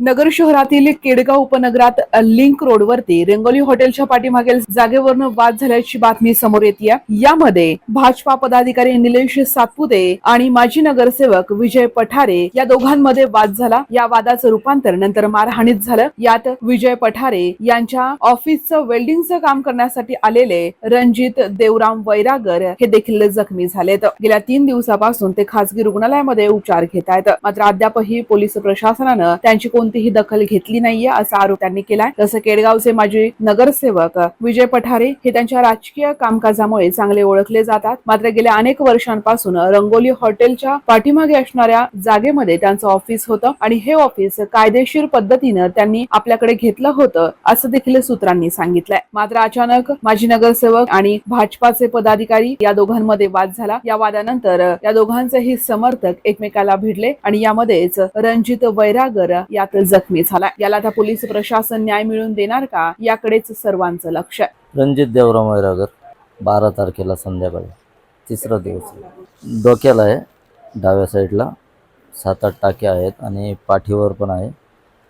नगर शहरातील केडगाव उपनगरात लिंक रोडवरती रंगोली हॉटेलच्या पाठीमागील जागेवरनं वाद झाल्याची बातमी समोर येते यामध्ये भाजपा पदाधिकारी निलेश सातपुते आणि माजी नगरसेवक विजय पठारे या दोघांमध्ये वाद झाला. या वादाचं रूपांतर नंतर मारहाणीत झालं. यात विजय पठारे यांच्या ऑफिसचं वेल्डिंगचं काम करण्यासाठी आलेले रणजित देवराम वैरागर हे देखील जखमी झालेत. गेल्या तीन दिवसापासून ते खासगी रुग्णालयामध्ये उपचार घेत आहेत मात्र अद्यापही पोलीस प्रशासनानं त्यांची कोण कोणतीही दखल घेतली नाहीये असा आरोप त्यांनी केलाय. तसं केडगावचे माजी नगरसेवक विजय पठारे हे त्यांच्या राजकीय कामकाजामुळे चांगले ओळखले जातात. मात्र गेल्या अनेक वर्षांपासून रंगोली हॉटेलच्या पाठीमागे असणाऱ्या जागेमध्ये त्यांचं ऑफिस होतं आणि हे ऑफिस कायदेशीर पद्धतीनं त्यांनी आपल्याकडे घेतलं होतं असं देखील सूत्रांनी सांगितलंय. मात्र अचानक माजी नगरसेवक आणि भाजपाचे पदाधिकारी या दोघांमध्ये वाद झाला. या वादानंतर या दोघांचेही समर्थक एकमेकाला भिडले आणि यामध्येच रणजित वैरागर यात जखमी झाला याला आता पोलीस प्रशासन न्याय मिळवून देणार का? याकडेच सर्वांचं लक्ष आहे. रणजित देवराम वैरागर बारा तारखेला संध्याकाळी तिसरा दिवस. डोक्याला आहे डाव्या साईडला. सात आठ टाके आहेत आणि पाठीवर पण आहे.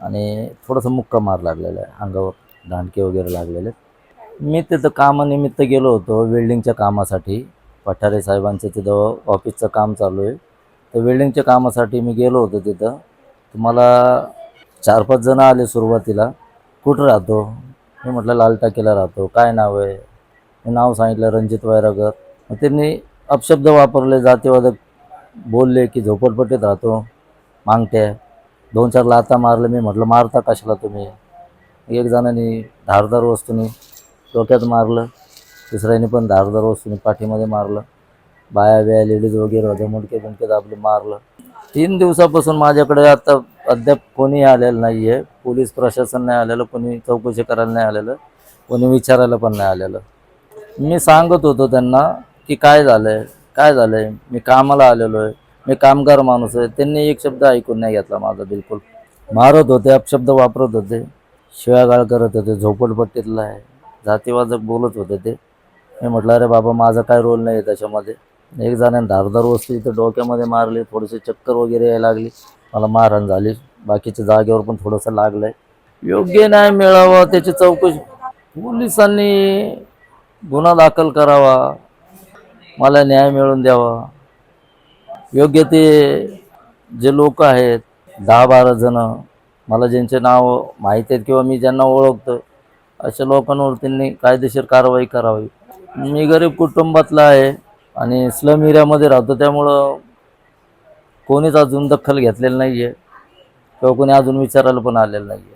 आणि थोडंसं मुक्का मार लागलेला आहे अंगावर दांडके वगैरे लागलेले आहेत. मी तिथं कामानिमित्त गेलो होतो वेल्डिंगच्या कामासाठी. पठारे साहेबांचं तिथं ऑफिसचं काम चालू आहे. तर वेल्डिंगच्या कामासाठी मी गेलो होतो तिथं. तुम्हाला चार पाच जण आले सुरुवातीला. कुठं राहतो? मी म्हटलं लाल टाकीला राहतो. काय नाव आहे? मी नाव सांगितलं रणजित वैरागर मग त्यांनी अपशब्द वापरले जातीवादक बोलले की झोपडपट्टीत राहतो. मांगते. दोन चार लाता मारले. मी म्हटलं मारता कशाला तुम्ही? एक जणांनी धारदार वस्तूनी डोक्यात मारलं. दुसऱ्याने पण धारदार वस्तूने पाठीमध्ये मारलं. बाया बिया लेडीज वगैरे होत्या मुंडके बिंडके दाबले मारलं. तीन दिवसापासून माझ्याकडे आता अद्याप कोणी आलेलं नाही आहे पोलीस प्रशासन नाही आलेलं कोणी चौकशी करायला नाही आलेलं कोणी विचारायला पण नाही आलेलं. मी सांगत होतो त्यांना की काय झालं आहे काय झालं आहे मी कामाला आलेलो आहे. मी कामगार माणूस आहे. त्यांनी एक शब्द ऐकून नाही घेतला माझा बिलकुल. मारत होते अपशब्द वापरत होते. शिवागाळ करत होते झोपडपट्टीतला आहे. जातीवादक बोलत होते ते. मी म्हटलं अरे बाबा माझा काय रोल नाही आहे त्याच्यामध्ये. एक जणाने धारदार वस्तू इथं डोक्यामध्ये मारली थोडीशी चक्कर वगैरे यायला लागली. मला मारहाण झाली. बाकीच्या जागेवर पण थोडंसं लागलं आहे योग्य न्याय मिळावा त्याची चौकशी. पोलिसांनी गुन्हा दाखल करावा. मला न्याय मिळवून द्यावा. योग्य ते जे लोक आहेत दहा बारा जणं मला ज्यांचे नाव माहीत आहेत किंवा मी ज्यांना ओळखतो अशा लोकांवर त्यांनी कायदेशीर कारवाई करावी. मी गरीब कुटुंबातला आहे आणि स्लम एरियामध्ये राहतो त्यामुळं कोणीच अजून दखल घेतलेलं नाही आहे किंवा कोणी अजून विचारायला पण आलेलं नाही आहे